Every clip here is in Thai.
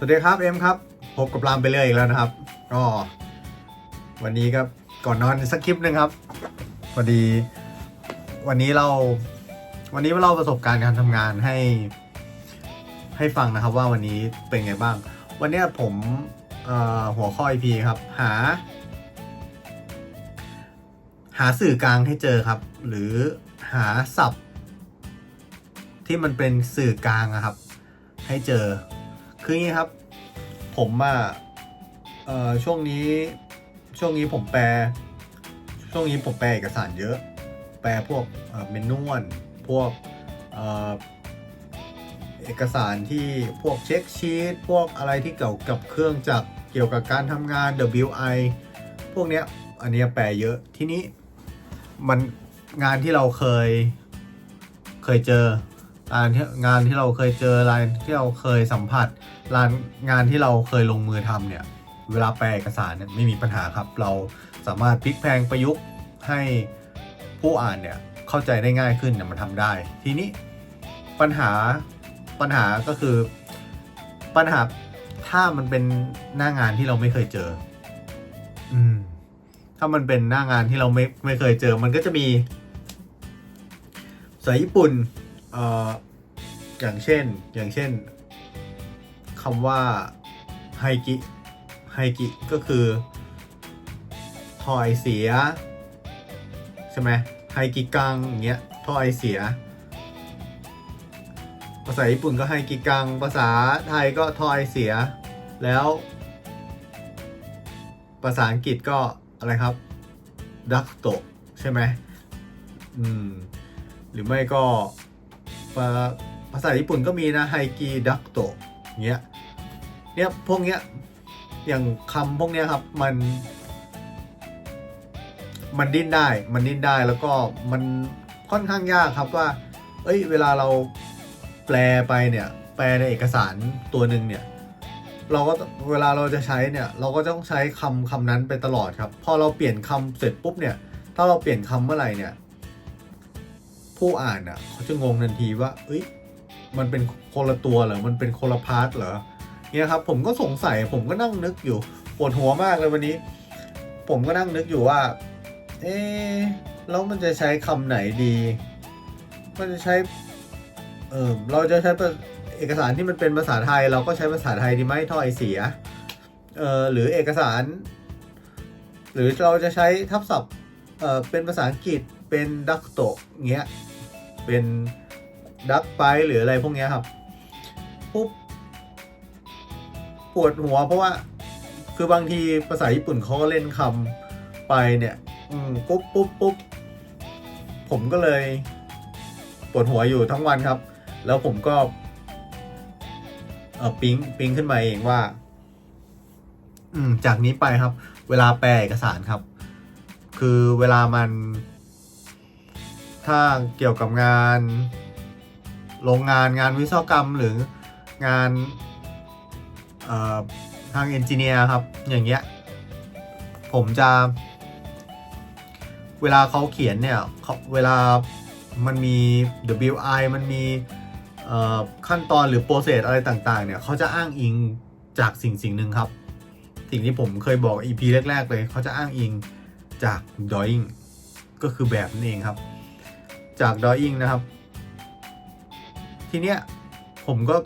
สวัสดีครับเอ็มครับพบกับรามไปเรื่อยอีกแล้วนะครับ ก็วันนี้ก็ก่อนนอนสักคลิปหนึ่งครับพอดี วันนี้เรา วันนี้เล่าประสบการณ์การทำงานให้ ให้ฟังนะครับว่าวันนี้เป็นไงบ้าง วันเนี้ยผมเอ่อหัวข้อ EP ครับ หา หาสื่อกลางให้เจอครับ หรือหาศัพท์ ที่มันเป็นสื่อกลางอะครับ ให้เจอ คืออย่างนี้ครับ ผมอะเอ่อช่วงนี้ช่วงนี้ผมแปล ช่วงนี้ผมแปลเอกสารเยอะ แปลพวกเมนนวลพวกเอกสารที่พวกเช็คชีตพวกอะไรที่เกี่ยวกับเครื่องจักรเกี่ยวกับการทำงาน WI พวกเนี้ยอันนี้แปลเยอะทีนี้มันงานที่เราเคยเคยเจอ งานที่งานที่เราเคยเจองานที่เราเคยสัมผัสงานงานที่เราเคยลงมือทำเนี่ยเวลาแปลเอกสารเนี่ยไม่มีปัญหาครับ เราสามารถพลิกแพลงประยุกต์ให้ผู้อ่านเนี่ยเข้าใจได้ง่ายขึ้นเนี่ยมันทำได้ ทีนี้ปัญหาปัญหาก็คือปัญหาถ้ามันเป็นหน้างานที่เราไม่เคยเจอ อืม ถ้ามันเป็นหน้างานที่เราไม่ไม่เคยเจอ มันก็จะมีภาษาญี่ปุ่น อ่ออย่างเช่นอย่างเช่นคำว่าไฮกิไฮกิก็คือทอไอเสีย ใช่ไหมไฮกิกังอย่างเงี้ยทอไอเสีย ภาษาญี่ปุ่นก็ไฮกิกัง ภาษาไทยก็ทอไอเสีย แล้ว ภาษาอังกฤษก็อะไรครับดักโตใช่ไหมอืม หรือไม่ก็ ภาษาญี่ปุ่นก็มีนะไฮกีดักโตเงี้ยเนี่ยพวกเนี้ยอย่างคำพวกเนี้ยครับมัน มันดิ้นได้ มันดิ้นได้แล้วก็มันค่อนข้างยากครับว่า เอ้ย เวลาเราแปลไปเนี่ย แปลในเอกสารตัวหนึ่งเนี่ย เราก็เวลาเราจะใช้เนี่ย เราก็ต้องใช้คำคำนั้นไปตลอดครับ พอเราเปลี่ยนคำเสร็จปุ๊บเนี่ย ถ้าเราเปลี่ยนคำเมื่อไหร่เนี่ย ผู้อ่านอะเขาจะงงทันทีว่า เอ้ยมันเป็นคนละตัวเหรอ มันเป็นคนละพาร์ทเหรอเนี่ยครับ ผมก็สงสัยผมก็นั่งนึกอยู่ปวดหัวมากเลยวันนี้ ผมก็นั่งนึกอยู่ว่า เอ๊แล้วมันจะใช้คำไหนดี มันจะใช้ เออเราจะใช้เอกสารที่มันเป็นภาษาไทย เราก็ใช้ภาษาไทยดีไหมถ้อยเสีย เออหรือเอกสาร หรือเราจะใช้ทับศัพท์ เออเป็นภาษาอังกฤษเป็นดักโตเงี้ย เป็นดักไปหรืออะไรพวกนี้ครับปุ๊บปวดหัวเพราะว่าคือบางทีภาษาญี่ปุ่นเขาก็เล่นคำไปเนี่ยปุ๊บปุ๊บปุ๊บผมก็เลยปวดหัวอยู่ทั้งวันครับ แล้วผมก็เออปิ๊งปิ๊งขึ้นมาเองว่า อืม จากนี้ไปครับ เวลาแปลเอกสารครับ คือเวลามัน ถ้าเกี่ยวกับงาน โรงงานงานวิศวกรรมหรืองานทางเอนจิเนียร์ครับ อย่างเงี้ย ผมจะ เวลาเขาเขียนเนี่ยเเวลามันมี WI มันมีขั้นตอนหรือโปรเซสอะไรต่าง ๆ เนี่ยเขาจะอ้างอิงจากสิ่งสิ่งหนึ่งครับ สิ่งที่ผมเคยบอก EP แรก ๆ เลยเขาจะอ้างอิงจาก drawing ก็คือแบบนั่นเองครับ จาก drawing นะครับ ทีเนี้ยผมก็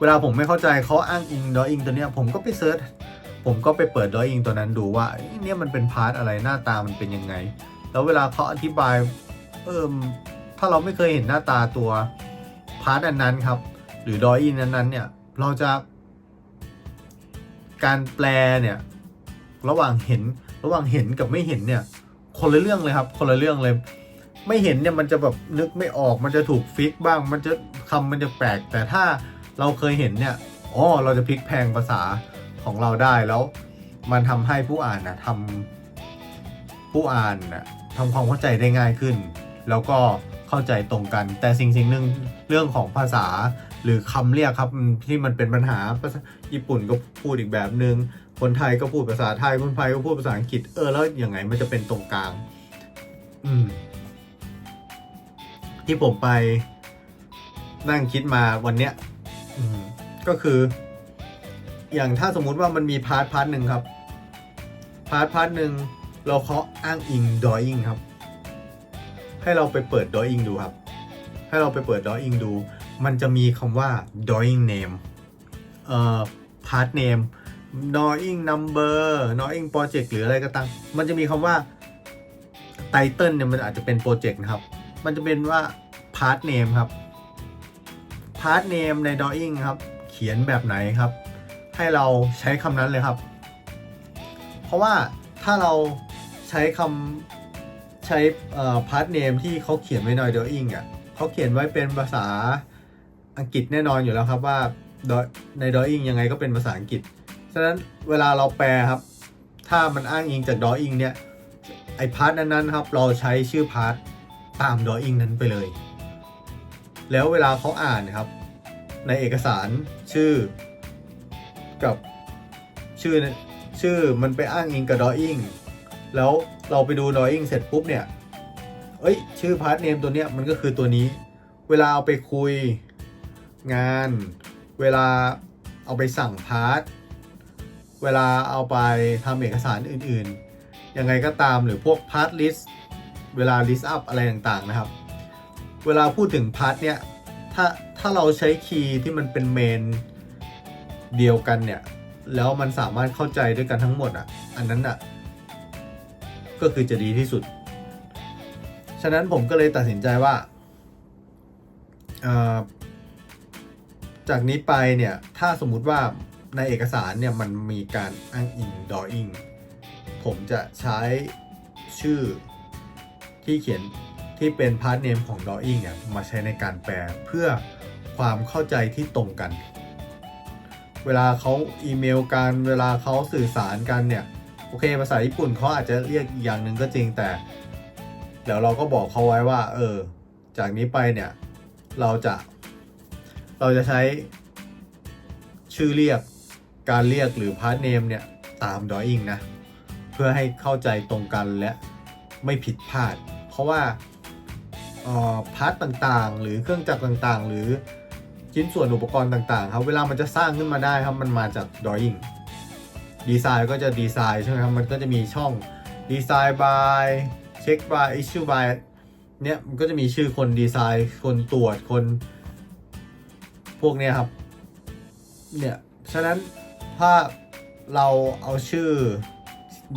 เวลาผมไม่เข้าใจเขาอ้างอิง drawing ตัวเนี้ยผมก็ไปเซิร์ชผมก็ไปเปิด drawing ตัวนั้นดูว่าเนี่ยมันเป็นพาร์ทอะไรหน้าตามันเป็นยังไง แล้วเวลาเขาอธิบายเอิมถ้าเราไม่เคยเห็นหน้าตาตัวพาร์ทอันนั้นครับ หรือ drawing นั้นๆเนี่ยเราจะ การแปลเนี่ยระหว่างเห็นระหว่างเห็นกับไม่เห็นเนี่ย คนละเรื่องเลยครับ คนละเรื่องเลย ไม่เห็นเนี่ยมันจะแบบนึกไม่ออกมันจะถูกฟิกบ้าง มันจะคำมันจะแปลก แต่ถ้าเราเคยเห็นเนี่ยอ๋อเราจะพลิกแพงภาษาของเราได้แล้ว มันทำให้ผู้อ่านนะทำผู้อ่านนะทำความเข้าใจได้ง่ายขึ้น แล้วก็เข้าใจตรงกัน แต่สิ่งสิ่งหนึ่งเรื่องของภาษาหรือคำเรียกครับที่มันเป็นปัญหาภาษาญี่ปุ่นก็พูดอีกแบบหนึง่งคนไทยก็พูดภาษาไทยคนไทยก็พูดภาษาอังกฤษเออแล้วอยังไงมันจะเป็นตรงกลาง อืม ที่ผมไปนั่งคิดมาวันเนี้ยอืมก็คือ อย่างถ้าสมมุติว่ามันมีพาร์ทพาร์ทหนึ่งครับ พาร์ทพาร์ทหนึ่งเราเคาะอ้างอิง drawing ครับ ให้เราไปเปิด drawing ดูครับ ให้เราไปเปิด drawing ดู มันจะมีคำว่า drawing name เอ่อ part name drawing number drawing project หรืออะไรก็ตามมันจะมีคำว่า title เนี่ยมันอาจจะเป็นโปรเจกต์นะครับ มันจะเป็นว่า part name ครับ part name ใน drawing ครับ เขียนแบบไหนครับ ให้เราใช้คำนั้นเลยครับ เพราะว่าถ้าเราใช้คำใช้ part name ที่เขาเขียนไว้ใน drawing อะเขาเขียนไว้เป็นภาษาอังกฤษแน่นอนอยู่แล้วครับว่าใน drawing ยังไงก็เป็นภาษาอังกฤษ ฉะนั้นเวลาเราแปลครับ ถ้ามันอ้างอิงจาก drawing เนี่ยไอพาร์ทนั้นๆครับ เราใช้ชื่อพาร์ท ตาม drawing นั้นไปเลย แล้วเวลาเขาอ่านครับ ในเอกสารชื่อกับชื่อชื่อมันไปอ้างอิงกับ drawing แล้วเราไปดู drawing เสร็จปุ๊บเนี่ย เอ้ย ชื่อพาร์ทเนมตัวเนี้ยมันก็คือตัวนี้ เวลาเอาไปคุยงาน เวลาเอาไปสั่งพาร์ท เวลาเอาไปทำเอกสารอื่นๆ ยังไงก็ตามหรือพวกพาร์ทลิสต์ เวลา list up อะไรต่างๆนะครับ เวลาพูดถึงพาร์ทเนี่ย ถ้าถ้าเราใช้คีย์ที่มันเป็นเมนเดียวกันเนี่ย แล้วมันสามารถเข้าใจด้วยกันทั้งหมดอะ อันนั้นอะ ก็คือจะดีที่สุด ฉะนั้นผมก็เลยตัดสินใจว่า จากนี้ไปเนี่ย ถ้าสมมุติว่าในเอกสารเนี่ยมันมีการอ้างอิง drawing ผมจะใช้ชื่อ ที่เขียนที่เป็นพาร์ทเนมของ drawing เนี่ยมาใช้ในการแปลเพื่อความเข้าใจที่ตรงกัน เวลาเขาอีเมลกันเวลาเขาสื่อสารกันเนี่ยโอเคภาษาญี่ปุ่นเขาอาจจะเรียกอีกอย่างหนึ่งก็จริงแต่ เดี๋ยวเราก็บอกเขาไว้ว่า เออ จากนี้ไปเนี่ย เราจะ เราจะใช้ชื่อเรียกการเรียกหรือพาร์ทเนมเนี่ย ตาม drawing นะ เพื่อให้เข้าใจตรงกันและไม่ผิดพลาด เพราะว่าพาร์ทต่างๆ หรือเครื่องจักรต่างๆ หรือชิ้นส่วนอุปกรณ์ต่างๆ ครับ เวลามันจะสร้างขึ้นมาได้ครับ มันมาจาก drawing ดีไซน์ก็จะดีไซน์ใช่ไหมครับ มันก็จะมีช่องดีไซน์ by เช็ค by issue by เนี่ยมันก็จะมีชื่อคนดีไซน์คนตรวจคน พวกเนี้ยครับ เนี่ย ฉะนั้นถ้าเราเอาชื่อ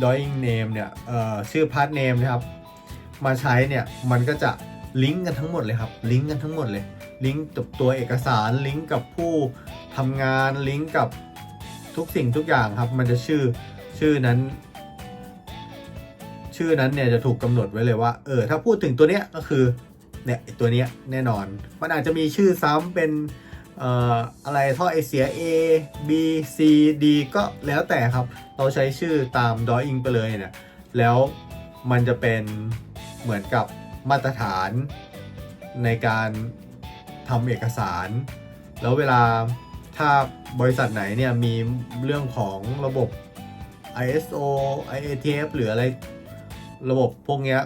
drawing name เนี่ย เอ่อ ชื่อ part name นะครับ มาใช้เนี่ยมันก็จะลิงก์กันทั้งหมดเลยครับลิงก์กันทั้งหมดเลยลิงก์กับตัวเอกสารลิงก์กับผู้ทำงานลิงก์กับทุกสิ่งทุกอย่างครับ มันจะชื่อชื่อนั้น ชื่อนั้นเนี่ยจะถูกกำหนดไว้เลยว่าเออถ้าพูดถึงตัวเนี้ยก็คือเนี่ยตัวเนี้ยแน่นอน มันอาจจะมีชื่อซ้ำเป็นเอ่ออะไรท่อไอเสีย A B C D ก็แล้วแต่ครับ เราใช้ชื่อตาม drawing ไปเลยเนี่ยแล้วมันจะเป็น เหมือนกับมาตรฐานในการทำเอกสาร แล้วเวลาถ้าบริษัทไหนเนี่ยมีเรื่องของระบบ ISO IATF หรืออะไรระบบพวกเนี้ย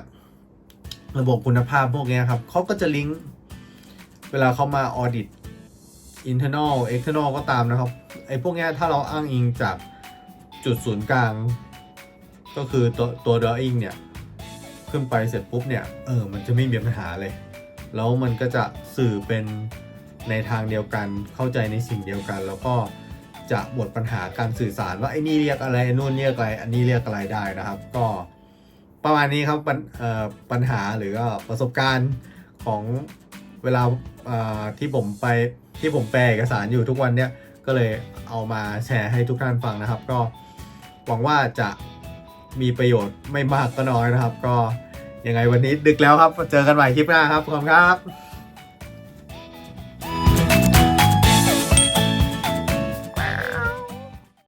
ระบบคุณภาพพวกนี้ครับเขาก็จะลิงก์เวลาเขามาออดิต internal external ก็ตามนะครับ ไอ้พวกนี้ถ้าเราอ้างอิงจากจุดศูนย์กลาง ก็คือตัวตัว drawing เนี่ย ขึ้นไปเสร็จปุ๊บเนี่ยเออมันจะไม่มีปัญหาเลย แล้วมันก็จะสื่อเป็นในทางเดียวกันเข้าใจในสิ่งเดียวกัน แล้วก็จะหมดปัญหาการสื่อสารว่าไอ้นี่เรียกอะไรอ้นู่นเรียกอะไร อันนี้เรียกอะไรได้นะครับ ก็ประมาณนี้ครับปัญปัญหาหรือก็ประสบการณ์ของเวลาที่ผมไปที่ผมแปลเอกสารอยู่ทุกวันเนี่ยก็เลยเอามาแชร์ให้ทุกท่านฟังนะครับ ก็หวังว่าจะ มีประโยชน์ไม่มากก็น้อยนะครับ ก็ยังไงวันนี้ดึกแล้วครับ เจอกันใหม่คลิปหน้าครับขอบคุณครับ